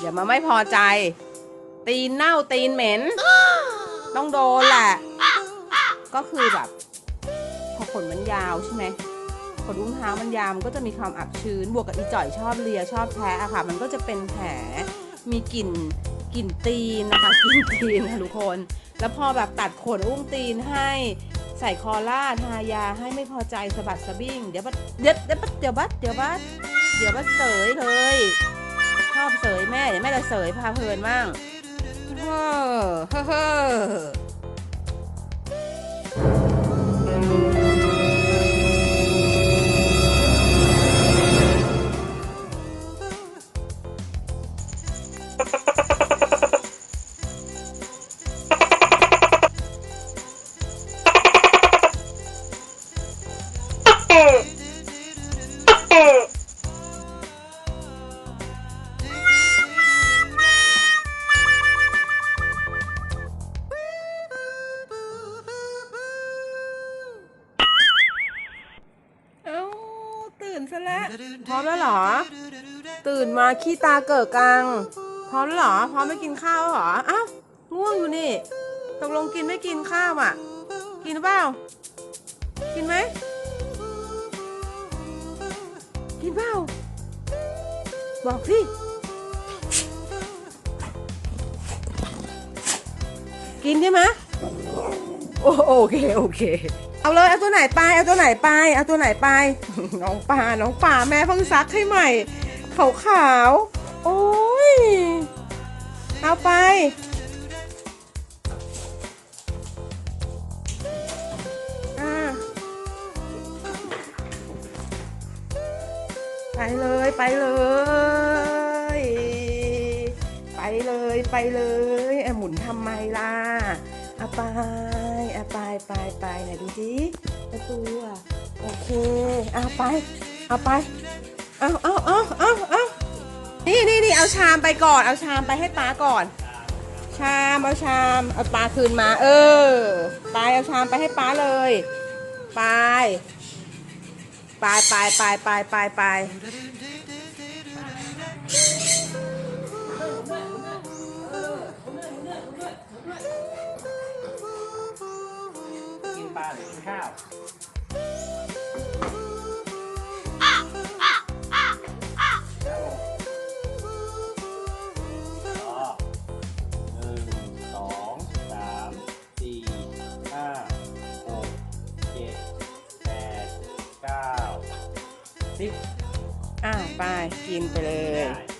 อย่ามาไม่พอใจ ตีนเน่าตีนเหม็น ต้องโดนแหละ ก็คือแบบ พอขนมันยาวใช่ไหมขนอุ้งเท้ามันยาวมันก็จะมีความอับชื้น บวกกับอีจ่อยชอบเลียชอบแทะอะค่ะ มันก็จะเป็นแผลมีกลิ่นกลิ่นตีนนะคะกลิ่นตีนค่ะทุกคน แล้วพอแบบตัดขนอุ้งตีนให้ ใส่คอล่าทายาให้ไม่พอใจสะบัดสะบิ้งเดี๋ยวบัดเดี๋ยวเดี๋ยวบัดเดี๋ยวบัดเดี๋ยวบัดเดี๋ยวบัดเสยเลยชอบเสยแม่เดี๋ยวแม่จะเสยพาเพลินบ้างเฮ้อเฮ้อ ซะแล้วพร้อมแล้วเหรอ ตื่นมาขี้ตาเกิดกัง พร้อมแล้วเหรอ พร้อมไม่กินข้าวแล้วเหรอ อ้าวง่วงอยู่นี่ ตกลงกินไม่กินข้าวอะ กินหรือเปล่า กินไหม กินเปล่า บอกสิ กินใช่ไหมโอโอเค โอเค เอาเลยเอาตัวไหนไปเอาตัวไหนไปเอาตัวไหนไป น้องป่าน้องป่าแม่เพิ่งซักให้ใหม่ขาวขาวโอ้ยเอาไป ไปเลยไปเลย ไปเลยไปเลยเอาหมุนทำไมล่ะเอาไปา ไปไปไหนดูสิประตูอะโอเคเอาไปเอาไปเอาเอาเอาเอาเอานี่นี่นี่เอาชามไปก่อน เอาชามไปให้ป้าก่อน ชามเอาชามเอาปลาคืนมา เออไปเอาชามไปให้ป้าเลยไปไปไปไปไปไปไป กินปลาหรือกินข้าวอ๋อหนึ่งสองสามสี่ห้าหกเจ็ดแปดเก้าสิบอ่าไปกินไปเลย ได้